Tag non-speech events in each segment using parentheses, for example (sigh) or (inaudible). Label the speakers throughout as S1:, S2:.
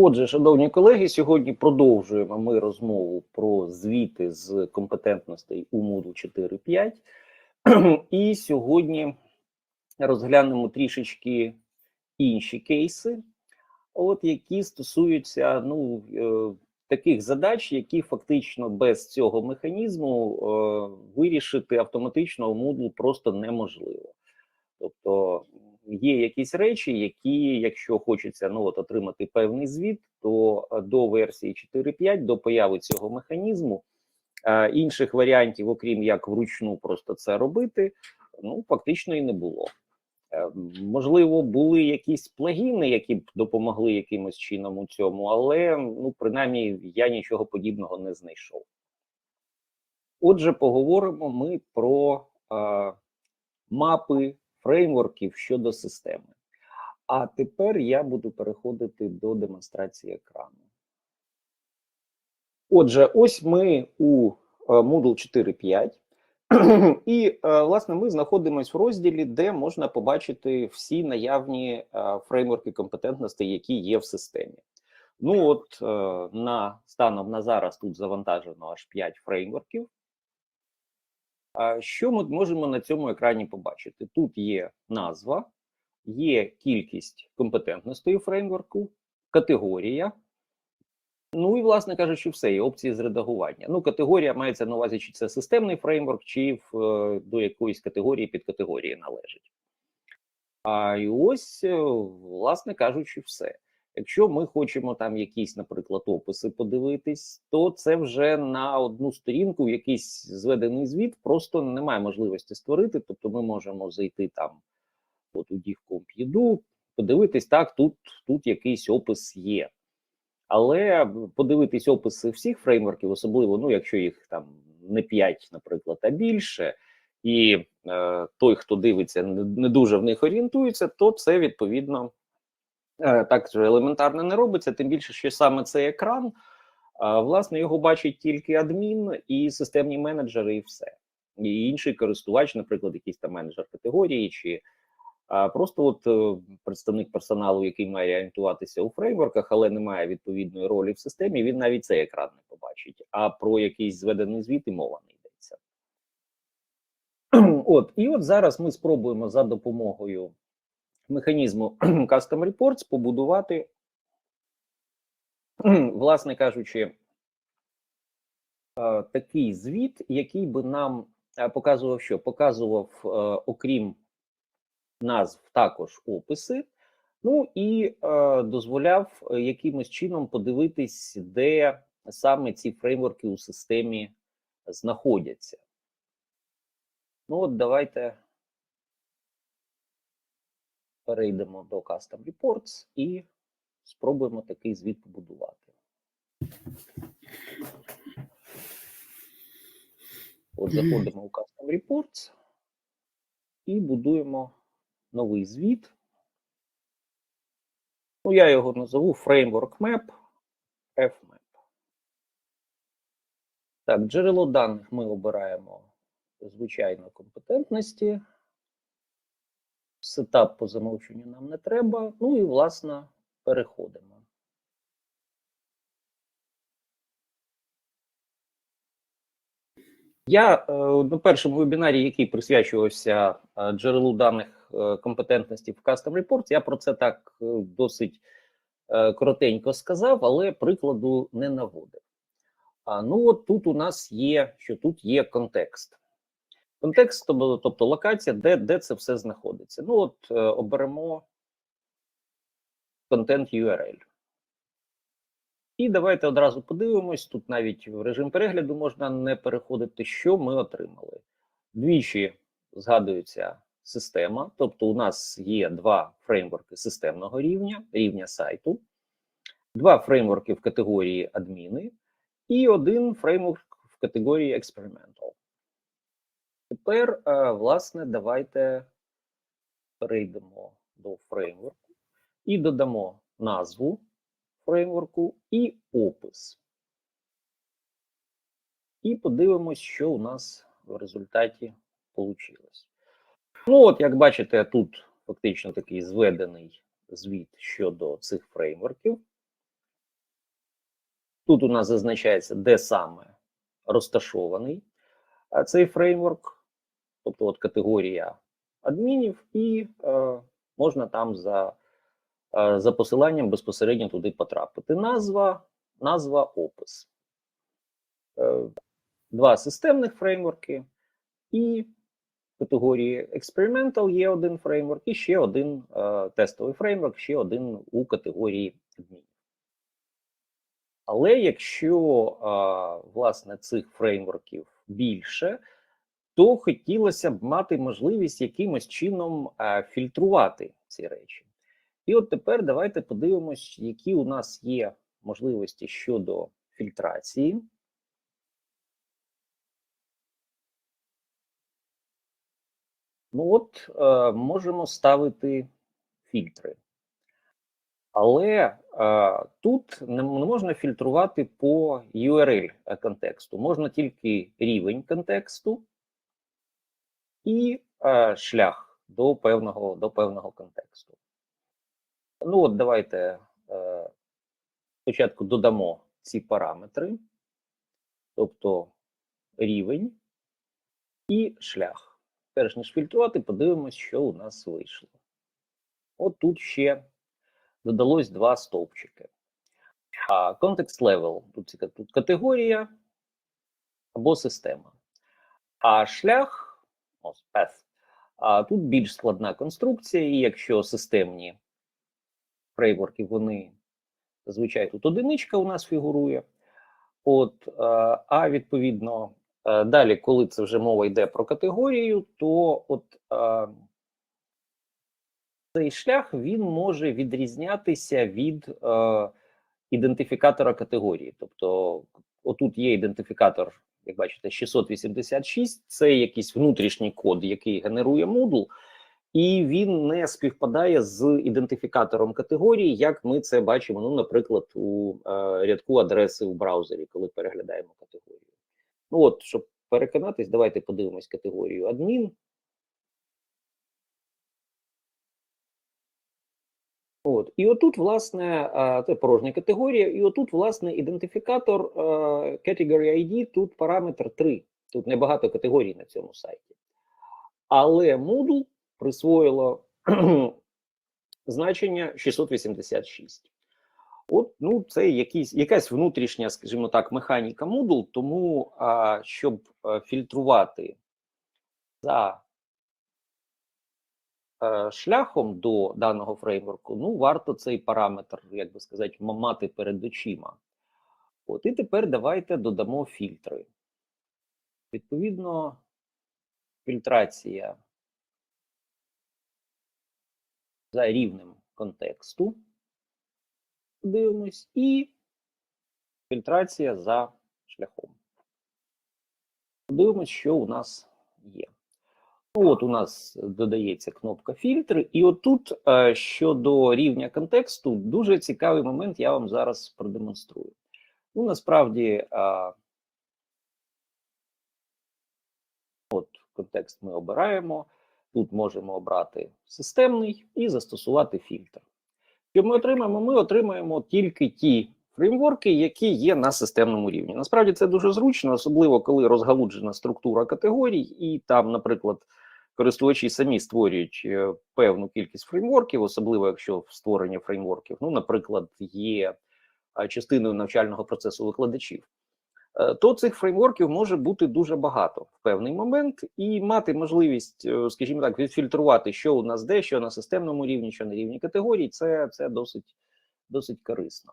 S1: Отже, шановні колеги, сьогодні продовжуємо ми розмову про звіти з компетентностей у Moodle 4.5. (clears throat) І сьогодні розглянемо трішечки інші кейси, от які стосуються ну, е, таких задач, які фактично без цього механізму е, вирішити автоматично у Moodle просто неможливо. Тобто є якісь речі, які, якщо хочеться ну от отримати певний звіт, то е, до версії 4.5, до появи цього механізму, е, інших варіантів, окрім як вручну просто це робити, ну фактично і не було. Е, Можливо, були якісь плагіни, які б допомогли якимось чином у цьому, але ну принаймні я нічого подібного не знайшов. Отже, поговоримо ми про е, мапи фреймворків щодо системи. А тепер я буду переходити до демонстрації екрану. Отже, ось ми у е, Moodle 4.5. (clears throat) І, е, власне, ми знаходимося в розділі, де можна побачити всі наявні е, фреймворки компетентностей, які є в системі. Ну, от на станом на зараз тут завантажено аж 5 фреймворків. Що ми можемо на цьому екрані побачити? Тут є назва, є кількість компетентностей фреймворку, категорія. Ну і, власне кажучи, все, є опції з редагування. Ну, категорія мається на увазі, чи це системний фреймворк, чи в, е, до якоїсь категорії підкатегорії належить. А і ось, е, власне кажучи, все. Якщо ми хочемо там якісь, наприклад, описи подивитись, то це вже на одну сторінку якийсь зведений звіт, просто немає можливості створити. Тобто, ми можемо зайти там, от у DivComp.edu, подивитись, так, тут, тут якийсь опис є. Але подивитись описи всіх фреймворків, особливо, ну, якщо їх там не 5, наприклад, а більше, і е, той, хто дивиться, не, не дуже в них орієнтується, то це відповідно. Е, так же елементарно не робиться, тим більше, що саме цей екран, власне, його бачить тільки адмін і системні менеджери, і все. І інший користувач, наприклад, якийсь там менеджер категорії, чи просто от е, представник персоналу, який має орієнтуватися у фреймворках, але не має відповідної ролі в системі, він навіть цей екран не побачить. А про якийсь зведений звіт і мова не йдеться. (clears throat) От, і от зараз ми спробуємо за допомогою механізму (clears throat) Custom Reports побудувати, (clears throat) власне кажучи, такий звіт, який би нам показував, що показував, окрім назв, також описи. Ну і е, дозволяв якимось чином подивитись, де саме ці фреймворки у системі знаходяться. Ну, от давайте перейдемо до Custom Reports і спробуємо такий звіт побудувати. От (clears throat) заходимо у Custom Reports і будуємо новий звіт. Ну, я його назову Framework Map FMap. Так, джерело даних ми обираємо звичайно компетентності. Сетап по замовченню нам не треба. Ну і, власне, переходимо. Я е, на першому вебінарі, який присвячувався е, джерелу даних е, компетентності в Custom Reports, я про це так досить коротенько сказав, але прикладу не наводив. А ну от тут у нас є, що тут є контекст. Контекст, тобто локація, де де це все знаходиться. Ну, от е, оберемо контент URL. І давайте одразу подивимось. Тут навіть в режим перегляду можна не переходити, що ми отримали. Двічі згадується система, тобто у нас є два фреймворки системного рівня, рівня сайту, два фреймворки в категорії адміни і один фреймворк в категорії Experimental. Тепер, е, власне, давайте перейдемо до фреймворку і додамо назву фреймворку і опис. І подивимось, що у нас в результаті вийшло. Ну, от, як бачите, тут фактично такий зведений звіт щодо цих фреймворків. Тут у нас зазначається, де саме розташований е, цей фреймворк, тобто от категорія адмінів, і е, можна там за, е, за посиланням безпосередньо туди потрапити. Назва, назва, опис. Е, два системних фреймворки і категорії Experimental є один фреймворк, і ще один е, тестовий фреймворк, ще один у категорії адмінів. Але якщо е, власне цих фреймворків більше, то хотілося б мати можливість якимось чином е, фільтрувати ці речі. І от тепер давайте подивимось, які у нас є можливості щодо фільтрації. Ну от е, можемо ставити фільтри. Але е, тут не, не можна фільтрувати по URL контексту. Можна тільки рівень контексту і е, шлях до певного до певного контексту. Ну от давайте е, спочатку додамо ці параметри, тобто рівень і шлях. Перш ніж фільтрувати, подивимось, що у нас вийшло. От тут ще додалось два стовпчики. А Context Level тут, тут категорія або система. А шлях, ось path, а тут більш складна конструкція, і якщо системні фреймворки, вони зазвичай тут одиничка у нас фігурує. От, А відповідно, далі, коли це вже мова йде про категорію, то от цей шлях він може відрізнятися від е, ідентифікатора категорії. Тобто, отут є ідентифікатор, як бачите, 686, це якийсь внутрішній код, який генерує Moodle, і він не співпадає з ідентифікатором категорії, як ми це бачимо, ну, наприклад, у е, рядку адреси в браузері, коли переглядаємо категорію. Ну от, щоб переконатись, давайте подивимось категорію адмін. От, і отут, власне, це порожня категорія, і отут, власне, ідентифікатор Category ID, тут параметр 3. Тут небагато категорій на цьому сайті. Але Moodle присвоїло (clears throat) значення 686. От, ну, це якісь, якась внутрішня, скажімо так, механіка Moodle, тому а, щоб фільтрувати за Е, шляхом до даного фреймворку, ну, варто цей параметр, як би сказати, мати перед очима. От і тепер давайте додамо фільтри. Відповідно, фільтрація за рівнем контексту. Дивимось, і фільтрація за шляхом. Дивимось, що у нас є. От у нас додається кнопка фільтр, і отут е, щодо рівня контексту дуже цікавий момент. Я вам зараз продемонструю. Ну, насправді, е, от контекст ми обираємо. Тут можемо обрати системний і застосувати фільтр. Що ми отримаємо? Ми отримаємо тільки ті фреймворки, які є на системному рівні. Насправді це дуже зручно, особливо коли розгалуджена структура категорій, і там, наприклад, користувачі самі створюють е, певну кількість фреймворків, особливо якщо в створенні фреймворків, ну, наприклад, є частиною навчального процесу викладачів. Е, то цих фреймворків може бути дуже багато в певний момент, і мати можливість, е, скажімо так, відфільтрувати, що у нас де, що на системному рівні, що на рівні категорій, це це досить досить корисно.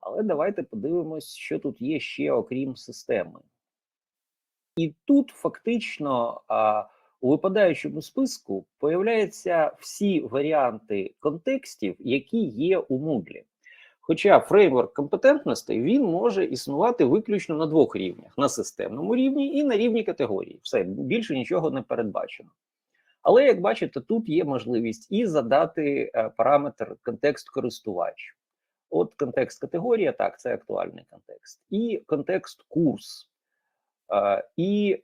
S1: Але давайте подивимось, що тут є ще окрім системи. І тут фактично а, у випадаючому списку появляються всі варіанти контекстів, які є у Moodle. Хоча фреймворк компетентностей він може існувати виключно на двох рівнях: на системному рівні і на рівні категорії. Все більше нічого не передбачено. Але як бачите, тут є можливість і задати е, параметр контекст користувач. От контекст категорія, так, це актуальний контекст, і контекст курс, е, і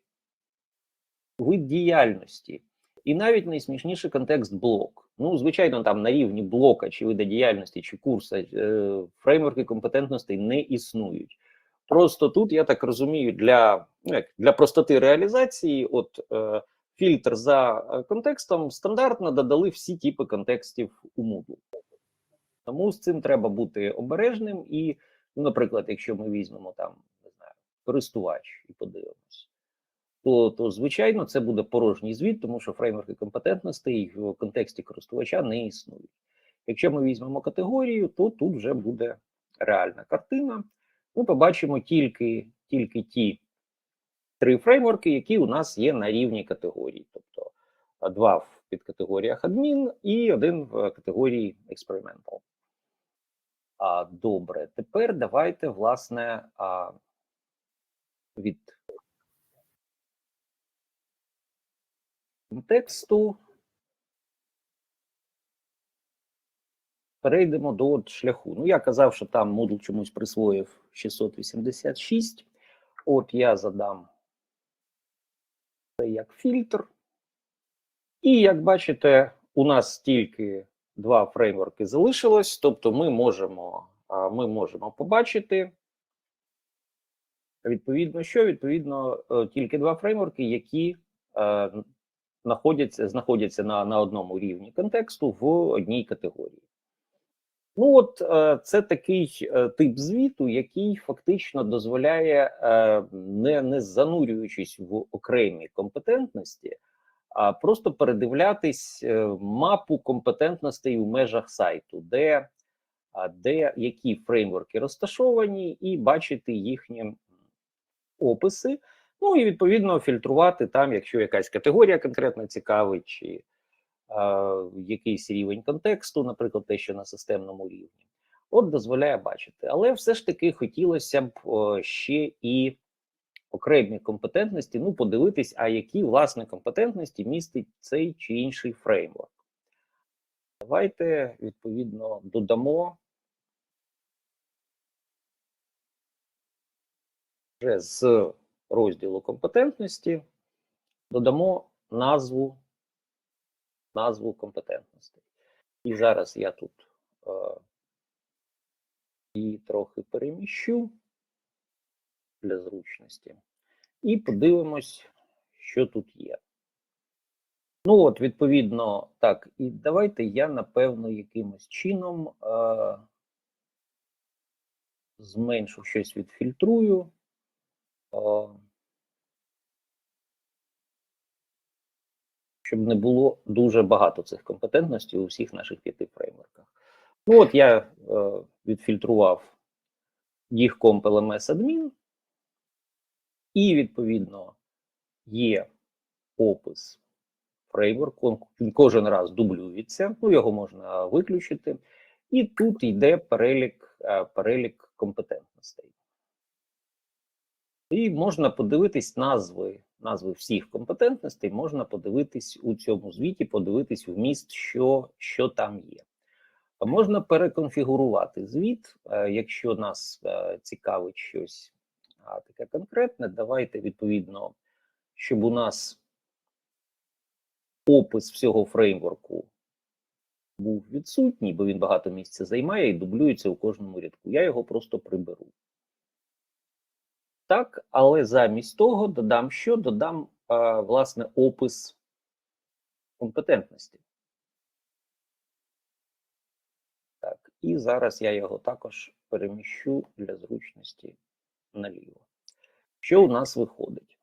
S1: вид діяльності, і навіть найсмішніший контекст блок. Ну, звичайно, там на рівні блока чи вида діяльності чи курсу е, фреймворки компетентностей не існують. Просто тут, я так розумію, для ну, як, для простоти реалізації, от е, фільтр за е, контекстом стандартно додали всі типи контекстів у Moodle. Тому з цим треба бути обережним. І, ну, наприклад, якщо ми візьмемо там, не знаю, користувач і подивимось, то, то звичайно це буде порожній звіт, тому що фреймворки компетентностей в контексті користувача не існують. Якщо ми візьмемо категорію, то тут вже буде реальна картина. Ми побачимо тільки, тільки ті три фреймворки, які у нас є на рівні категорії. Тобто два в підкатегоріях адмін і один в категорії. А, Добре, тепер давайте, власне, від контексту перейдемо до от шляху. Ну, я казав, що там Moodle чомусь присвоїв 686. От я задам це як фільтр. І як бачите, у нас тільки два фреймворки залишилось, тобто ми можемо, ми можемо побачити. Відповідно, що? Відповідно, е, тільки два фреймворки, які е, знаходяться, знаходяться на, на одному рівні контексту в одній категорії. Ну, от е, це такий е, тип звіту, який фактично дозволяє, е, не, не занурюючись в окремі компетентності, а просто передивлятись мапу компетентностей у межах сайту, де, де які фреймворки розташовані, і бачити їхні описи. Ну і відповідно фільтрувати там, якщо якась категорія конкретно цікавить, чи е, якийсь рівень контексту, наприклад, те, що на системному рівні, от дозволяє бачити. Але все ж таки хотілося б е, ще і окремі компетентності, ну, подивитись, а які власне компетентності містить цей чи інший фреймворк. Давайте відповідно додамо вже з розділу компетентності додамо назву назву компетентностей. І зараз я тут е, її трохи переміщу для зручності. І подивимось, що тут є. Ну, от, відповідно, так, і давайте я, напевно, якимось чином е, зменшу щось відфільтрую. Щоб не було дуже багато цих компетентностей у всіх наших п'яти фреймворках. Ну, от я е, відфільтрував їх комп LMS адмін, і, відповідно, є опис фреймворку, він кожен раз дублюється, ну, його можна виключити. І тут йде перелік, е, перелік компетентностей. І можна подивитись назви назви всіх компетентностей, можна подивитись у цьому звіті, подивитись вміст, що, що там є. Можна переконфігурувати звіт, е, якщо нас е, цікавить щось таке конкретне. Давайте відповідно, щоб у нас опис всього фреймворку був відсутній, бо він багато місця займає і дублюється у кожному рядку. Я його просто приберу. Так, але замість того додам що? Додам, а, власне, опис компетентності. Так, і зараз я його також переміщу для зручності наліво. Що у нас виходить?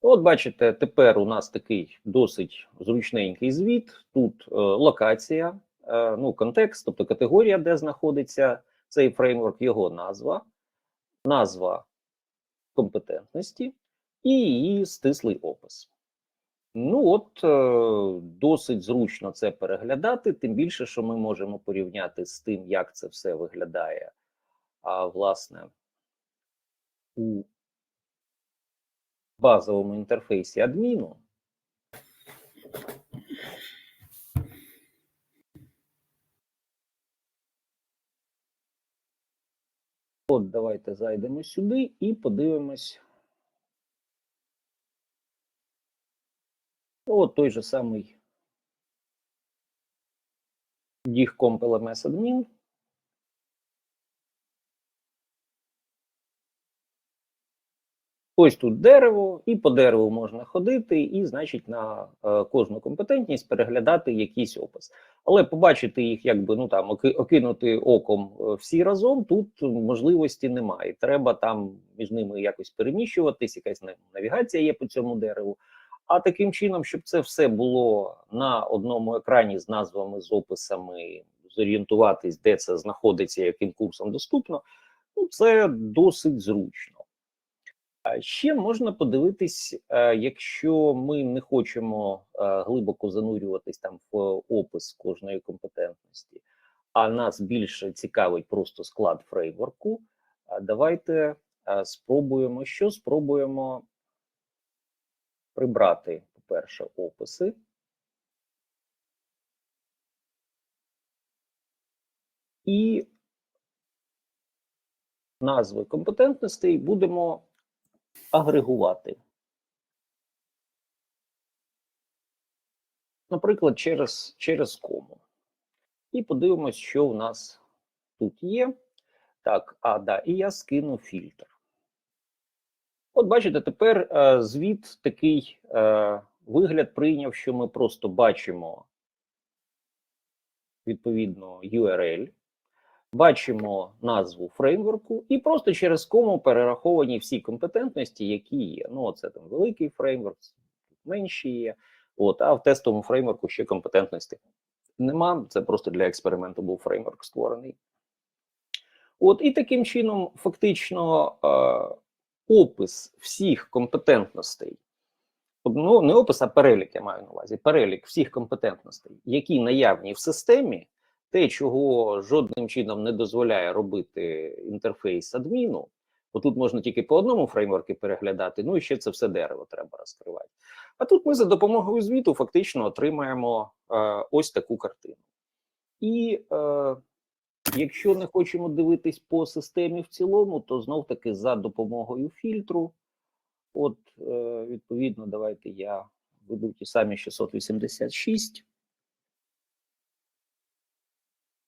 S1: От, бачите, тепер у нас такий досить зручненький звіт. Тут е, локація, е, ну, контекст, тобто категорія, де знаходиться цей фреймворк, його назва назва компетентності і її стислий опис. Ну, от, е, досить зручно це переглядати, тим більше, що ми можемо порівняти з тим, як це все виглядає, а, власне, у базовому інтерфейсі адміну. От давайте зайдемо сюди і подивимось. От той же самий DIGComp LMS admin. Ось тут дерево, і по дереву можна ходити, і, значить, на е, кожну компетентність переглядати якийсь опис. Але побачити їх, якби ну там оки- окинути оком е, всі разом, тут можливості немає. Треба там між ними якось переміщуватись, якась нав- навігація є по цьому дереву. А таким чином, щоб це все було на одному екрані з назвами, з описами, зорієнтуватись, де це знаходиться, яким курсом доступно, ну це досить зручно. Ще можна подивитись, е, якщо ми не хочемо е, глибоко занурюватись там в опис кожної компетентності, а нас більше цікавить просто склад фреймворку. Давайте е, спробуємо, що спробуємо прибрати, по-перше, описи. І назви компетентностей будемо агрегувати. Наприклад, через, через кому. І подивимось, що у нас тут є. Так, а, да, і я скину фільтр. От бачите, тепер е, звіт такий е, вигляд прийняв, що ми просто бачимо відповідно URL, бачимо назву фреймворку, і просто через кому перераховані всі компетентності, які є. Ну, це там великий фреймворк, менші є. От, а в тестовому фреймворку ще компетентності нема. Це просто для експерименту був фреймворк створений. От і таким чином, фактично, е, опис всіх компетентностей, ну не опис, а перелік, я маю на увазі, перелік всіх компетентностей, які наявні в системі, те, чого жодним чином не дозволяє робити інтерфейс адміну, бо тут можна тільки по одному фреймворку переглядати, ну і ще це все дерево треба розкривати. А тут ми за допомогою звіту фактично отримаємо е, ось таку картину. І е, якщо не хочемо дивитись по системі в цілому, то знов таки за допомогою фільтру. От, е, відповідно, давайте я веду ті самі 686.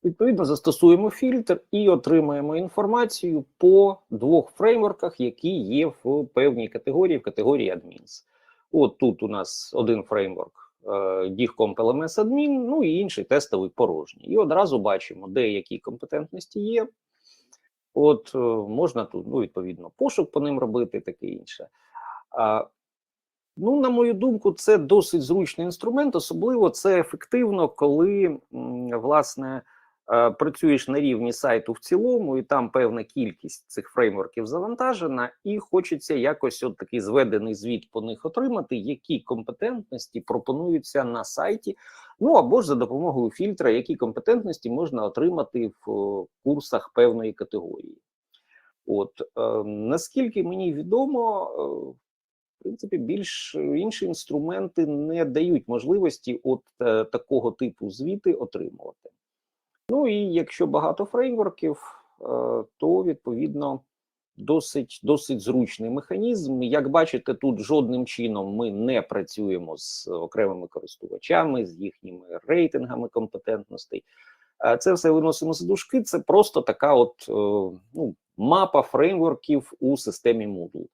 S1: Відповідно, застосуємо фільтр і отримаємо інформацію по двох фреймворках, які є в певній категорії, в категорії адмінс. От тут у нас один фреймворк е, DIGCOMP LMS Admin, ну і інший тестовий порожній. І одразу бачимо, де які компетентності є. От е, можна тут, ну, відповідно, пошук по ним робити, таке інше. А, Ну, на мою думку, це досить зручний інструмент, особливо це ефективно, коли власне е, працюєш на рівні сайту в цілому, і там певна кількість цих фреймворків завантажена, і хочеться якось от такий зведений звіт по них отримати, які компетентності пропонуються на сайті. Ну або ж за допомогою фільтра, які компетентності можна отримати в е, курсах певної категорії. От е, наскільки мені відомо, е, в принципі, більш е, інші інструменти не дають можливості от е, такого типу звіти отримувати. Ну і якщо багато фреймворків, е, то відповідно досить досить зручний механізм. Як бачите, тут жодним чином ми не працюємо з окремими користувачами, з їхніми рейтингами компетентностей. Е, Це все виносимо за дужки. Це просто така, от е, ну, мапа фреймворків у системі Moodle.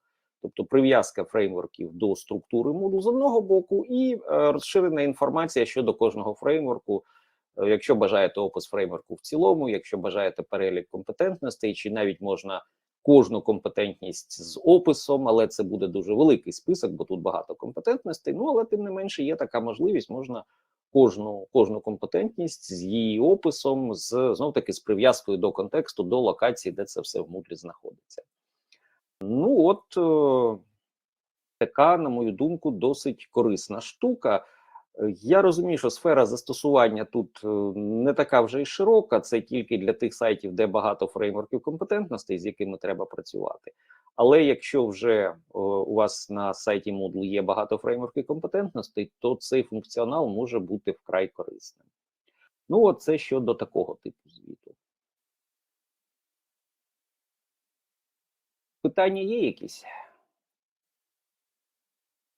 S1: Тобто прив'язка фреймворків до структури Moodle з одного боку, і розширена інформація щодо кожного фреймворку. Е, Якщо бажаєте опис фреймворку в цілому, якщо бажаєте перелік компетентностей, чи навіть можна кожну компетентність з описом, але це буде дуже великий список, бо тут багато компетентностей. Ну але тим не менше є така можливість, можна кожну кожну компетентність з її описом, з знов таки з прив'язкою до контексту, до локації, де це все в Moodle знаходиться. Ну от е, така, на мою думку, досить корисна штука. Е, Я розумію, що сфера застосування тут е, не така вже й широка, це тільки для тих сайтів, де багато фреймворків компетентностей, з якими треба працювати. Але якщо вже у вас на сайті Moodle є багато фреймворків компетентностей, то цей функціонал може бути вкрай корисним. Ну, от це щодо такого типу звіту. Питання є якісь?